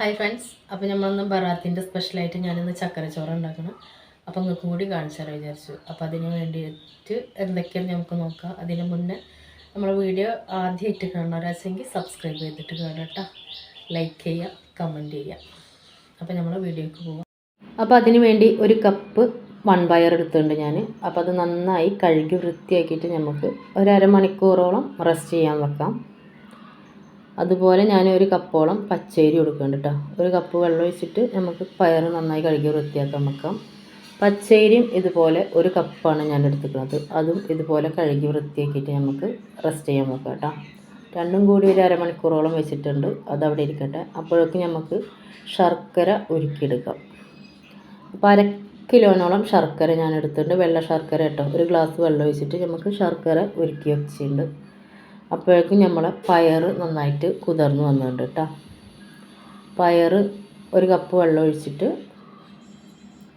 Hi friends അപ്പോൾ നമ്മളൊന്ന് ബറാത്തിന്റെ സ്പെഷ്യലായിട്ട് ഞാനിന്ന് ചക്കരച്ചോറ് ചോറ് ഉണ്ടാക്കണം. അപ്പോൾ നിങ്ങൾക്ക് കൂടി കാണിച്ചു തരാം വിചാരിച്ചു. അപ്പോൾ അതിന് വേണ്ടിയിട്ട് എന്തൊക്കെയാണ് നമുക്ക് നോക്കാം. അതിന് മുന്നേ നമ്മളെ വീഡിയോ ആദ്യമായിട്ട് കാണാറാച്ചെങ്കിൽ സബ്സ്ക്രൈബ് ചെയ്തിട്ട് കാണട്ടോ ലൈക്ക് ചെയ്യുക കമന്റ് ചെയ്യുക. അപ്പോൾ നമ്മൾ വീഡിയോക്ക് പോവാം. അപ്പോൾ അതിന് വേണ്ടി ഒരു കപ്പ് വൺ വയർ എടുത്തിട്ടുണ്ട് ഞാൻ അപ്പോൾ അത് നന്നായി കഴുകി വൃത്തിയാക്കിയിട്ട് നമുക്ക് ഒരു അരമണിക്കൂറോളം റെസ്റ്റ് ചെയ്യാൻ വെക്കാം. അതുപോലെ ഞാൻ ഒരു കപ്പോളം പച്ചരി കൊടുക്കുന്നുണ്ട് കേട്ടോ. ഒരു കപ്പ് വെള്ളം ഒഴിച്ചിട്ട് നമുക്ക് പയർ നന്നായി കഴുകി വൃത്തിയാക്കാൻ വെക്കാം പച്ചരിയും ഇതുപോലെ ഒരു കപ്പാണ് ഞാൻ എടുത്തിട്ടുള്ളത്. അതും ഇതുപോലെ കഴുകി വൃത്തിയാക്കിയിട്ട് നമുക്ക് റെസ്റ്റ് ചെയ്യാൻ വെക്കാം കേട്ടോ. രണ്ടും കൂടി ഒരു അരമണിക്കൂറോളം വെച്ചിട്ടുണ്ട്. അത് അവിടെ ഇരിക്കട്ടെ. അപ്പോഴേക്കും നമുക്ക് ശർക്കര ഉരുക്കിയെടുക്കാം. അപ്പോൾ അര കിലോനോളം ശർക്കര ഞാൻ എടുത്തിട്ടുണ്ട്. വെള്ള ശർക്കര കേട്ടോ. ഒരു ഗ്ലാസ് വെള്ളം ഒഴിച്ചിട്ട് നമുക്ക് ശർക്കര ഉരുക്കി വെച്ചിട്ടുണ്ട്. അപ്പോഴേക്കും നമ്മൾ പയർ നന്നായിട്ട് കുതിർന്ന് വന്നിട്ടുണ്ട് കേട്ടോ പയർ ഒരു കപ്പ് വെള്ളം ഒഴിച്ചിട്ട്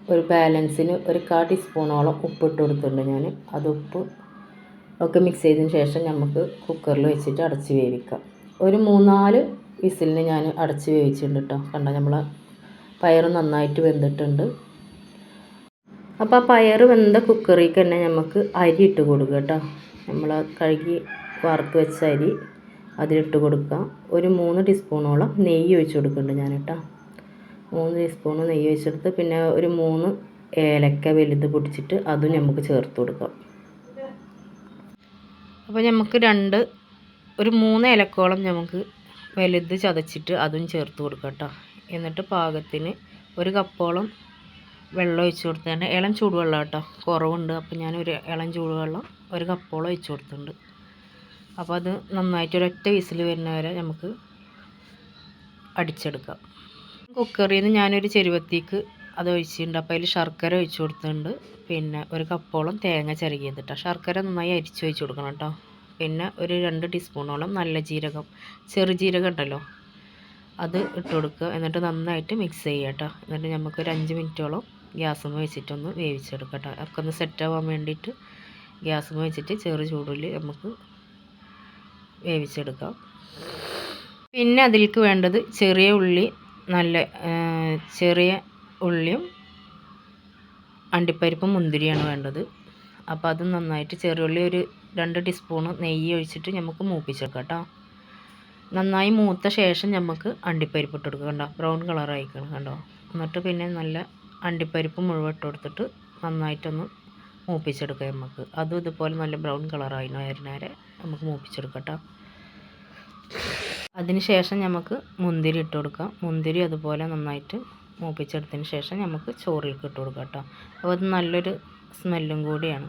ഒരു ബാലൻസിന് ഒരു കാ ടീസ്പൂണോളം ഉപ്പിട്ട് കൊടുത്തിട്ടുണ്ട് ഞാൻ അത് ഉപ്പ് ഒക്കെ മിക്സ് ചെയ്തതിന് ശേഷം നമുക്ക് കുക്കറിൽ വെച്ചിട്ട് അടച്ച് വേവിക്കാം. ഒരു മൂന്നാൽ വിസിലിന് ഞാൻ അടച്ച് വേവിച്ചിട്ടുണ്ട് കേട്ടോ കണ്ട നമ്മൾ പയർ നന്നായിട്ട് വെന്തിട്ടുണ്ട്. അപ്പോൾ ആ പയർ വെന്ത കുക്കറിൽ തന്നെ നമുക്ക് അരി ഇട്ട് കൊടുക്കുക കേട്ടോ നമ്മൾ കഴുകി വറുത്ത് വെച്ച അരി അതിലിട്ട് കൊടുക്കുക. ഒരു മൂന്ന് ടീസ്പൂണോളം നെയ്യ് ഒഴിച്ച് കൊടുക്കുന്നുണ്ട് ഞാൻ കേട്ടോ മൂന്ന് ടീസ്പൂൺ നെയ്യ് ഒഴിച്ചെടുത്ത് പിന്നെ ഒരു മൂന്ന് ഏലക്ക വലുത് പൊടിച്ചിട്ട് അതും നമുക്ക് ചേർത്ത് കൊടുക്കാം. അപ്പോൾ നമുക്ക് രണ്ട് ഒരു മൂന്ന് ഏലക്കോളം നമുക്ക് വലുത് ചതച്ചിട്ട് അതും ചേർത്ത് കൊടുക്കാം കേട്ടോ. എന്നിട്ട് പാകത്തിന് ഒരു കപ്പോളം വെള്ളം ഒഴിച്ച് കൊടുത്തിട്ടുണ്ട് ഇളം ചൂടുവെള്ളം കേട്ടോ. കുറവുണ്ട്. അപ്പോൾ ഞാൻ ഒരു ഇളം ചൂടുവെള്ളം ഒരു കപ്പോളം ഒഴിച്ച് കൊടുത്തിട്ടുണ്ട്. അപ്പോൾ അത് നന്നായിട്ട് ഒരൊറ്റ വിസിൽ വരുന്ന വരെ നമുക്ക് അടിച്ചെടുക്കാം. കുക്കറിൽ നിന്ന് ഞാനൊരു ചെരുവത്തിക്ക് അത് ഒഴിച്ചിട്ടുണ്ട്. അപ്പോൾ അതിൽ ശർക്കര ഒഴിച്ചു കൊടുത്തിട്ടുണ്ട്. പിന്നെ ഒരു കപ്പോളം തേങ്ങ ചിരകിയതിട്ടാണ് ശർക്കര നന്നായി അരിച്ച് ഒഴിച്ച് കൊടുക്കണം കേട്ടോ. പിന്നെ ഒരു രണ്ട് ടീസ്പൂണോളം നല്ല ജീരകം ചെറുജീരകം ഉണ്ടല്ലോ അത് ഇട്ട് കൊടുക്കുക. എന്നിട്ട് നന്നായിട്ട് മിക്സ് ചെയ്യുക കേട്ടോ. എന്നിട്ട് നമുക്ക് ഒരു അഞ്ച് മിനിറ്റോളം ഗ്യാസുമ്മ വെച്ചിട്ടൊന്ന് വേവിച്ചെടുക്കാം കേട്ടോ. ഒക്കെ ഒന്ന് സെറ്റ് ആവാൻ വേണ്ടിയിട്ട് ഗ്യാസുമ്മ വെച്ചിട്ട് ചെറു ചൂടിൽ നമുക്ക് വേവിച്ചെടുക്കാം. പിന്നെ അതിലേക്ക് വേണ്ടത് ചെറിയ ഉള്ളി നല്ല ചെറിയ ഉള്ളിയും അണ്ടിപ്പരിപ്പും മുന്തിരിയാണ് വേണ്ടത്. അപ്പോൾ അത് നന്നായിട്ട് ചെറിയ ഉള്ളി ഒരു രണ്ട് ടീസ്പൂൺ നെയ്യ് ഒഴിച്ചിട്ട് നമുക്ക് മൂപ്പിച്ചെടുക്കാം കേട്ടോ നന്നായി മൂത്ത ശേഷം നമുക്ക് അണ്ടിപ്പരിപ്പ് ഇട്ട് കൊടുക്കുക കണ്ടോ? ബ്രൗൺ കളറായിക്കണം കണ്ടോ? എന്നിട്ട് പിന്നെ നല്ല അണ്ടിപ്പരിപ്പ് മുഴുവൻ ഇട്ട് കൊടുത്തിട്ട് നന്നായിട്ടൊന്ന് മൂപ്പിച്ചെടുക്കുക നമുക്ക്. അതും ഇതുപോലെ നല്ല ബ്രൗൺ കളറായി നേരെ. നമുക്ക് മൂപ്പിച്ചെടുക്കാം കേട്ടോ അതിന് ശേഷം നമുക്ക് മുന്തിരി ഇട്ട് കൊടുക്കാം. മുന്തിരി അതുപോലെ നന്നായിട്ട് മൂപ്പിച്ചെടുത്തതിന് ശേഷം നമുക്ക് ചോറിലേക്ക് ഇട്ട് കൊടുക്കാം അപ്പോൾ അത് നല്ലൊരു സ്മെല്ലും കൂടിയാണ്.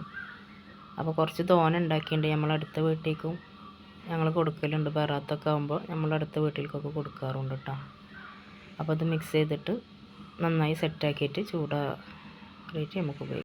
അപ്പോൾ കുറച്ച് തോന ഉണ്ടാക്കിയിട്ടുണ്ട്. നമ്മളടുത്ത വീട്ടിലേക്കും ഞങ്ങൾ കൊടുക്കലുണ്ട്. ബറാത്തൊക്കെ ആകുമ്പോൾ നമ്മളടുത്ത വീട്ടിലേക്കൊക്കെ കൊടുക്കാറുണ്ട് കേട്ടോ. അപ്പോൾ അത് മിക്സ് ചെയ്തിട്ട് നന്നായി സെറ്റാക്കിയിട്ട് ചൂടാക്കിയിട്ട് നമുക്ക് ഉപയോഗിക്കാം.